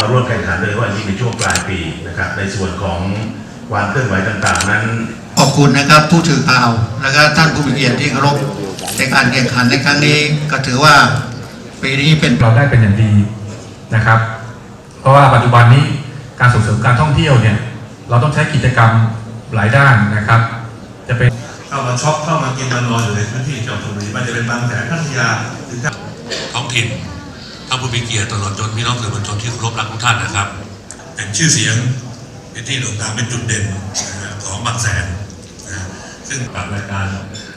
มาร่วมแข่งขันโดยเฉพาะยิ่งในช่วงปลายปีนะครับในส่วนของความเคลื่อนไหวต่างๆ นั้น คุณนะครับผู้ถือข่าวและก็ท่านผู้มีเกียรติที่เคารพในการแข่งขันในครั้งนี้ก็ถือว่าปีนี้เป็นเราได้เป็นอย่างดีนะครับ เพราะว่าปัจจุบันนี้การส่งเสริมการท่องเที่ยวเนี่ยเราต้องใช้กิจกรรมหลายด้านนะครับ จะเป็นเข้ามาช็อปเข้ามากินมานอนอยู่ในพื้นที่จังหวัดชลบุรีมันจะเป็นบางแสนพัทยาถึงท้องถิ่นท่านผู้มีเกียรติตลอดจนพี่น้องสื่อมวลชนที่เคารพรักทุกท่านนะครับ เป็นชื่อเสียงเป็นที่โด่งดังเป็นจุดเด่นนะฮะของบางแสนนะฮะ ซึ่งกับรายการ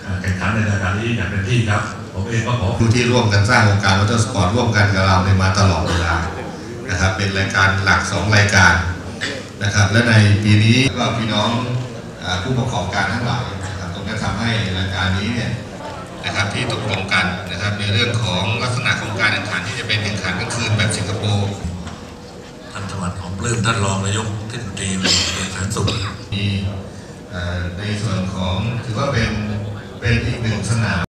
เอ่อแข่งขันในรายการนี้อย่างเต็มที่ครับ ผมเองก็ขอผู้ที่ร่วมกันสร้างวงการมอเตอร์สปอร์ตร่วมกันกับเราในยมาตลอดเวลานะครับเป็นรายการหลัก 2 รายการนะครับและในปีนี้ก็พี่น้องอาผู้ประกอบการทั้งหลายนะครับตรงนี้ทำให้รายการนี้เนี่ยนะครับที่ตกลงกันนะครับในเรื่องของลักษณะของการแข่งขันที่จะเป็นแข่งขันกลางคืนแบบสิงคโปร์ท่านจังหวัดของปลื้มท่านรองนายกเทศมนตรีเอกสันสุขมีเอ่อ ในส่วนของถือว่าเป็นเป็นอีกหนึ่งสนาม